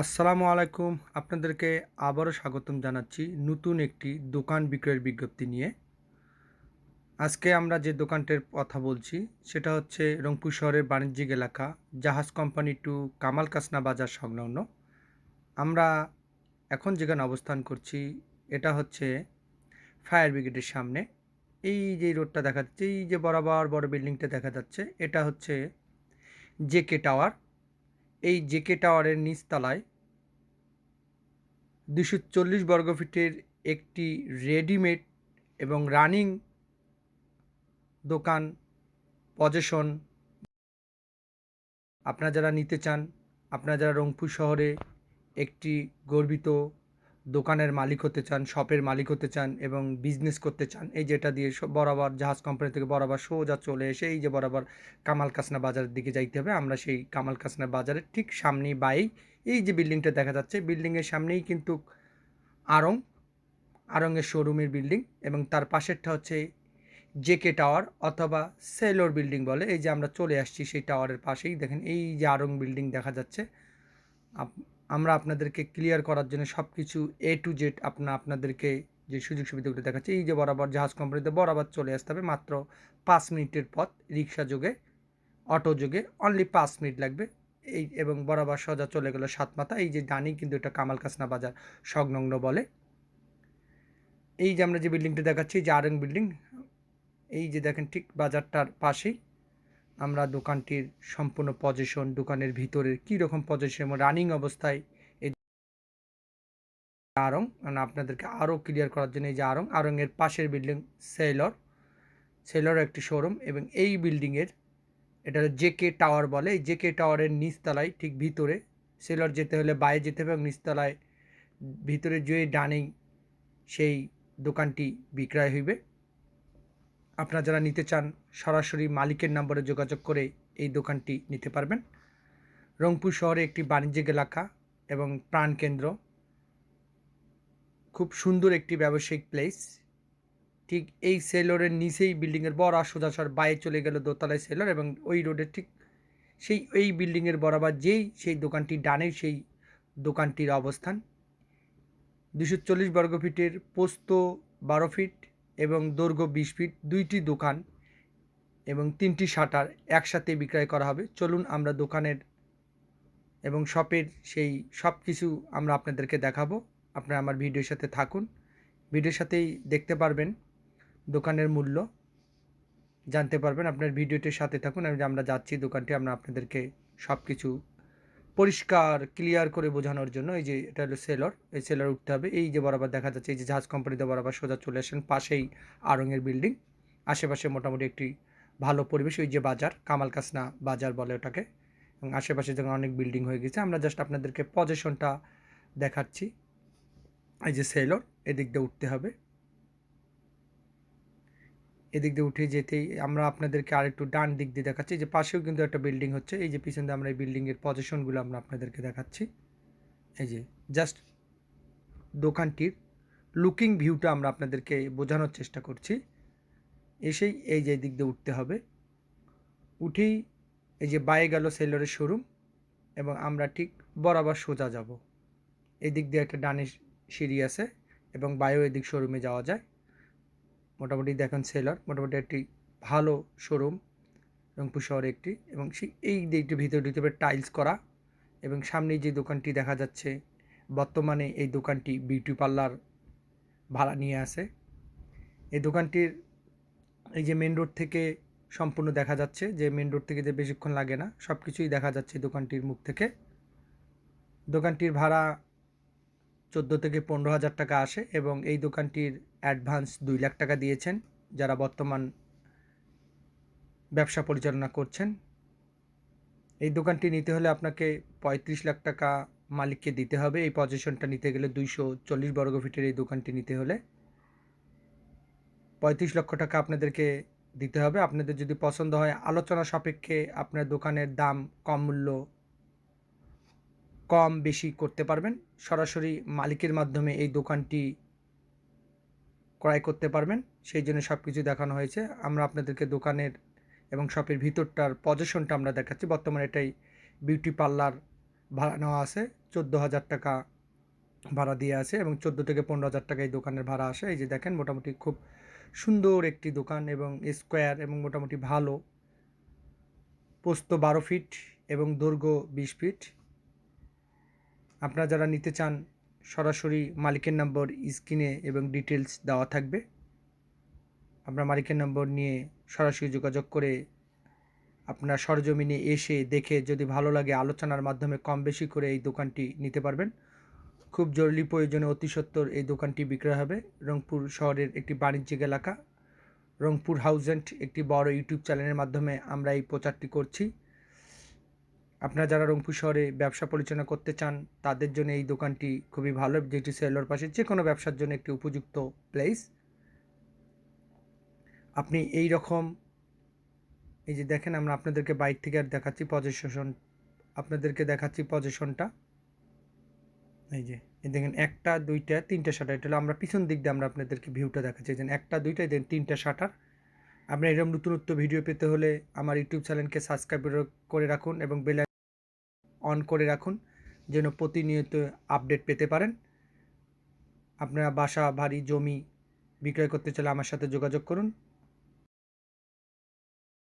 আসসালামু আলাইকুম। আপনাদেরকে আবারও স্বাগতম জানাচ্ছি নতুন একটি দোকান বিক্রয়ের বিজ্ঞপ্তি নিয়ে। আজকে আমরা যে দোকানটির কথা বলছি, সেটা হচ্ছে রংপুর শহরের বাণিজ্যিক এলাকা, জাহাজ কোম্পানি টু কামাল কাসনা বাজার সংলগ্ন। আমরা এখন যেখানে অবস্থান করছি, এটা হচ্ছে ফায়ার ব্রিগেডের সামনে। এই যে রোডটা দেখা যাচ্ছে, এই যে বরাবর বড় বিল্ডিংটা দেখা যাচ্ছে, এটা হচ্ছে জেকে টাওয়ার। এই জেকে টাওয়ারের নিচতলায় দুশো চল্লিশ বর্গফিটের একটি রেডিমেড এবং রানিং দোকান পজেশন। আপনারা যারা নিতে চান, আপনারা যারা রংপুর শহরে একটি গর্বিত দোকানের মালিক হতে চান, শপের মালিক হতে চান এবং বিজনেস করতে চান, এই যেটা দিয়ে বরাবর জাহাজ কোম্পানি থেকে বরাবর সোজা চলে এসে এই যে বরাবর কামাল কাসনা বাজারের দিকে যাইতে হবে, আমরা সেই কামাল কাসনা বাজারের ঠিক সামনেই বাই এই যে বিল্ডিংটা দেখা যাচ্ছে, বিল্ডিংয়ের সামনেই কিন্তু আড়ং আড়ংয়ের শোরুমের বিল্ডিং এবং তার পাশেরটা হচ্ছে জেকে টাওয়ার অথবা সেলোর বিল্ডিং বলে। এই যে আমরা চলে আসছি সেই টাওয়ারের পাশেই। দেখেন এই যে আড়ং বিল্ডিং দেখা যাচ্ছে। আমরা আপনাদেরকে ক্লিয়ার করার জন্য সব কিছু এ টু জেড আপনা, আপনাদেরকে যে সুযোগ সুবিধাগুলো দেখাচ্ছে, এই যে বরাবর জাহাজ কোম্পানিতে বরাবর চলে আসতে হবে মাত্র পাঁচ মিনিটের পথ, রিক্সা যোগে, অটো যোগে অনলি পাঁচ মিনিট লাগবে। এই এবং বরাবর সোজা চলে গেল সাতমাথা এই যে ডানি কিন্তু এটা কামাল কাসনা বাজার সংলগ্ন বলে। এই যে আমরা যে বিল্ডিংটা দেখাচ্ছি যে আরং বিল্ডিং, এই যে দেখেন ঠিক বাজারটার পাশেই আমরা দোকানটির সম্পূর্ণ পজিশন দোকানের ভিতরের কী রকম পজিশন এবং রানিং অবস্থায় এই আরং। মানে আপনাদেরকে আরও ক্লিয়ার করার জন্য এই যে আরং, আরংয়ের পাশের বিল্ডিং সেলর সেলর একটি শোরুম এবং এই বিল্ডিংয়ের এটা জেকে টাওয়ার বলে, এই জেকে টাওয়ারের নিচতলায়, ঠিক ভিতরে, সেলর যেতে হলে বাইরে যেতে হবে এবং নিচতলায় ভিতরে যে ডানেই সেই দোকানটি বিক্রয় হইবে। আপনারা যারা নিতে চান, সরাসরি মালিকের নম্বরে যোগাযোগ করে এই দোকানটি নিতে পারবেন। রংপুর শহরে একটি বাণিজ্যিক এলাকা এবং প্রাণকেন্দ্র। খুব সুন্দর একটি ব্যবসায়িক প্লেস ঠিক এই সেলরের নিচেই বিল্ডিংয়ের বড় সোজাসর বাইরে চলে গেল দোতলায় সেলর এবং ওই রোডের ঠিক সেই, এই বিল্ডিংয়ের বরাবর যেই, সেই দোকানটি ডানে সেই দোকানটির অবস্থান। দুশো চল্লিশ বর্গ ফিটের পোস্ত বারো ফিট এবং দৈর্ঘ্য বিশ ফিট, দুইটি দোকান এবং তিনটি শাটার একসাথে বিক্রয় করা হবে। চলুন আমরা দোকানের এবং শপের সেই সব কিছু আমরা আপনাদেরকে দেখাবো। আপনারা আমার ভিডিওর সাথে থাকুন। ভিডিওর সাথেই দেখতে পারবেন দোকানের মূল্য। জানতে পারবেন, আপনার ভিডিওটির সাথে থাকুন, আমি আমরা যাচ্ছি দোকানটি, আমরা আপনাদেরকে সব কিছু পরিষ্কার ক্লিয়ার করে বোঝানোর জন্য, এই যে এটা হলো সেলর, এই সেলর উঠতে হবে। এই যে বরাবর দেখা যাচ্ছে, এই যে জাহাজ কোম্পানিতে বরাবর সোজা চলে আসেন, পাশেই আড়ংয়ের বিল্ডিং আশেপাশে মোটামুটি একটি ভালো পরিবেশ, ওই যে বাজার, কামাল কাসনা বাজার বলে ওটাকে, এবং আশেপাশে যখন অনেক বিল্ডিং হয়ে গেছে, আমরা জাস্ট আপনাদেরকে পজিশনটা দেখাচ্ছি, এই যে সেলর, এদিক দিয়ে উঠতে হবে। এদিক দিয়ে উঠে যেতেই আমরা আপনাদেরকে আরেকটু ডান দিক দিয়ে দেখাচ্ছি। যে পাশেও কিন্তু একটা বিল্ডিং হচ্ছে। এই যে পিছন দিয়ে আমরা এই বিল্ডিংয়ের পজিশনগুলো আমরা আপনাদেরকে দেখাচ্ছি। এই যে জাস্ট দোকানটির লুকিং ভিউটা আমরা আপনাদেরকে বোঝানোর চেষ্টা করছি। এসেই এই যে দিক দিয়ে উঠতে হবে। উঠেই এই যে বায়ে গেল সেলরের শোরুম এবং আমরা ঠিক বরাবর সোজা যাব। এদিক দিয়ে একটা ডানে সিঁড়ি আছে এবং বায়ো এদিক শোরুমে যাওয়া যায়। মোটামুটি দেখেন সেলার, মোটামুটি একটি ভালো শোরুম রংপুর শহরে একটি এবং সেই এই দিকটি ভিতরে ঢুকতে হবে টাইলস করা এবং সামনে যে দোকানটি দেখা যাচ্ছে, বর্তমানে এই দোকানটি বিউটি পার্লার ভাড়া নিয়ে আসে এই দোকানটির এই যে মেন রোড থেকে সম্পূর্ণ দেখা যাচ্ছে, যে মেন রোড থেকে যে বেশিক্ষণ লাগে না সব কিছুই দেখা যাচ্ছে দোকানটির মুখ থেকে। দোকানটির ভাড়া চোদ্দ থেকে পনেরো হাজার টাকা আসে এবং এই দোকানটির অ্যাডভান্স দুই লাখ টাকা দিয়েছেন যারা বর্তমান ব্যবসা পরিচালনা করছেন। এই দোকানটি নিতে হলে আপনাকে পঁয়ত্রিশ লাখ টাকা মালিককে দিতে হবে। এই পজিশনটা নিতে গেলে দুইশো চল্লিশ বর্গ ফিটের এই দোকানটি নিতে হলে পঁয়ত্রিশ লক্ষ টাকা আপনাদেরকে দিতে হবে। আপনাদের যদি পছন্দ হয়, আলোচনা সাপেক্ষে আপনার দোকানের দাম, কম মূল্য কম বেশি করতে পারবেন। সরাসরি মালিকের মাধ্যমে এই দোকানটি ক্রয় করতে পারবেন। সেই জন্য সব কিছু দেখানো হয়েছে। আমরা আপনাদেরকে দোকানের এবং শপের ভিতরটার পজিশনটা আমরা দেখাচ্ছি। বর্তমানে এটাই বিউটি পার্লার ভাড়া নেওয়া আছে। চোদ্দ হাজার টাকা ভাড়া দিয়ে আছে এবং চোদ্দ থেকে পনেরো হাজার টাকা এই দোকানের ভাড়া আসে। এই যে দেখেন, মোটামুটি খুব সুন্দর একটি দোকান এবং স্কোয়ার এবং মোটামুটি ভালো। পোস্ত বারো ফিট এবং দৈর্ঘ্য বিশ ফিট। আপনারা যারা নিতে চান, সরাসরি মালিকের নম্বর স্ক্রিনে এবং ডিটেলস দেওয়া থাকবে। আপনার মালিকের নম্বর নিয়ে সরাসরি যোগাযোগ করে আপনার সরজমিনে এসে দেখে যদি ভালো লাগে আলোচনার মাধ্যমে কম বেশি করে এই দোকানটি নিতে পারবেন। খুব জরুরি প্রয়োজনে অতি সত্বর এই দোকানটি বিক্রয় হবে। রংপুর শহরের একটি বাণিজ্যিক এলাকা। রংপুর হাউজেন্ট একটি বড় ইউটিউব চ্যানেলের মাধ্যমে আমরা এই প্রচারটি করছি। আপনারা যারা রংপুর শহরে ব্যবসা পরিচালনা করতে চান, তাদের জন্য এই দোকানটি খুবই ভালো। যেটি সেলোর পাশে যে কোনো ব্যবসার জন্য একটি উপযুক্ত প্লেস আপনি এই রকম, এই যে দেখেন আমরা আপনাদেরকে বাইক থেকে আর দেখাচ্ছি পজিশন আপনাদেরকে দেখাচ্ছি পজিশনটা এই যে, এই দেখেন একটা, দুইটা, তিনটা শাটার এটা হলো আমরা পিছন দিক দিয়ে আমরা আপনাদেরকে ভিউটা দেখাচ্ছি। এই একটা, দুইটা দেন তিনটা শাটার আপনার এরকম নতুনত্ব ভিডিও পেতে হলে আমার ইউটিউব চ্যানেলকে সাবস্ক্রাইব করে রাখুন এবং বেল অন করে রাখুন, যেন প্রতিনিয়ত আপডেট পেতে পারেন। আপনারা বাসা, বাড়ি, জমি বিক্রয় করতে চাইলে আমার সাথে যোগাযোগ করুন।